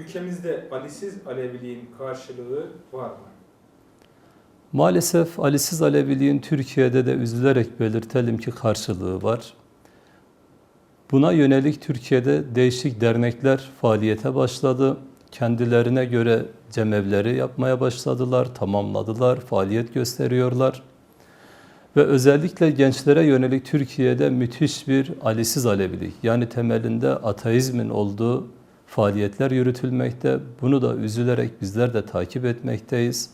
Ülkemizde Alisiz Aleviliğin karşılığı var mı? Maalesef Alisiz Aleviliğin Türkiye'de de üzülerek belirtelim ki karşılığı var. Buna yönelik Türkiye'de değişik dernekler faaliyete başladı. Kendilerine göre cemevleri yapmaya başladılar, tamamladılar, faaliyet gösteriyorlar. Ve özellikle gençlere yönelik Türkiye'de müthiş bir Alisiz Alevilik, yani temelinde ateizmin olduğu faaliyetler yürütülmekte. Bunu da üzülerek bizler de takip etmekteyiz.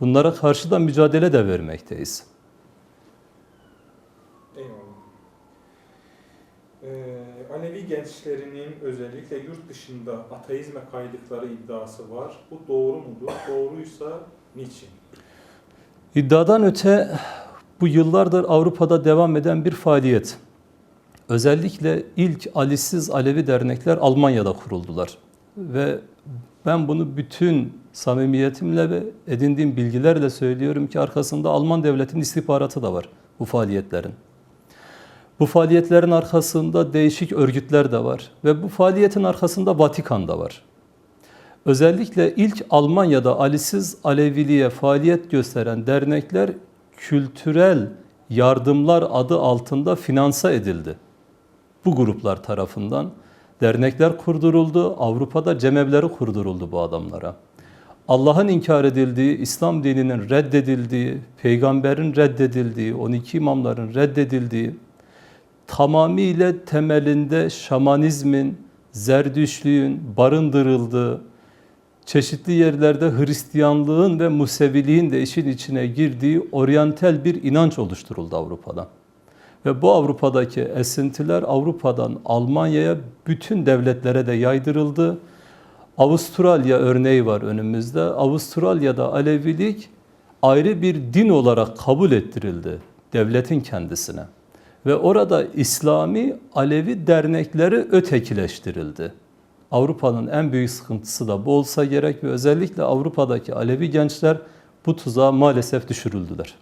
Bunlara karşı da mücadele de vermekteyiz. Eyvallah. Ee, Alevi gençlerinin özellikle yurt dışında ateizme kaydıkları iddiası var. Bu doğru mudur? Doğruysa niçin? İddiadan öte bu yıllardır Avrupa'da devam eden bir faaliyet. Özellikle ilk Alisiz Alevi dernekler Almanya'da kuruldular. Ve ben bunu bütün samimiyetimle ve edindiğim bilgilerle söylüyorum ki arkasında Alman devletinin istihbaratı da var bu faaliyetlerin. Bu faaliyetlerin arkasında değişik örgütler de var ve bu faaliyetin arkasında Vatikan da var. Özellikle ilk Almanya'da Alisiz Aleviliğe faaliyet gösteren dernekler kültürel yardımlar adı altında finansa edildi. Bu gruplar tarafından dernekler kurduruldu, Avrupa'da cemevleri kurduruldu bu adamlara. Allah'ın inkar edildiği, İslam dininin reddedildiği, peygamberin reddedildiği, 12 imamların reddedildiği, tamamıyla temelinde şamanizmin, zerdüşlüğün barındırıldığı, çeşitli yerlerde Hristiyanlığın ve Museviliğin de işin içine girdiği oryantal bir inanç oluşturuldu Avrupa'da. Ve bu Avrupa'daki esintiler Avrupa'dan Almanya'ya bütün devletlere de yaydırıldı. Avustralya örneği var önümüzde. Avustralya'da Alevilik ayrı bir din olarak kabul ettirildi devletin kendisine. Ve orada İslami Alevi dernekleri ötekileştirildi. Avrupa'nın en büyük sıkıntısı da bu olsa gerek ve özellikle Avrupa'daki Alevi gençler bu tuzağa maalesef düşürüldüler.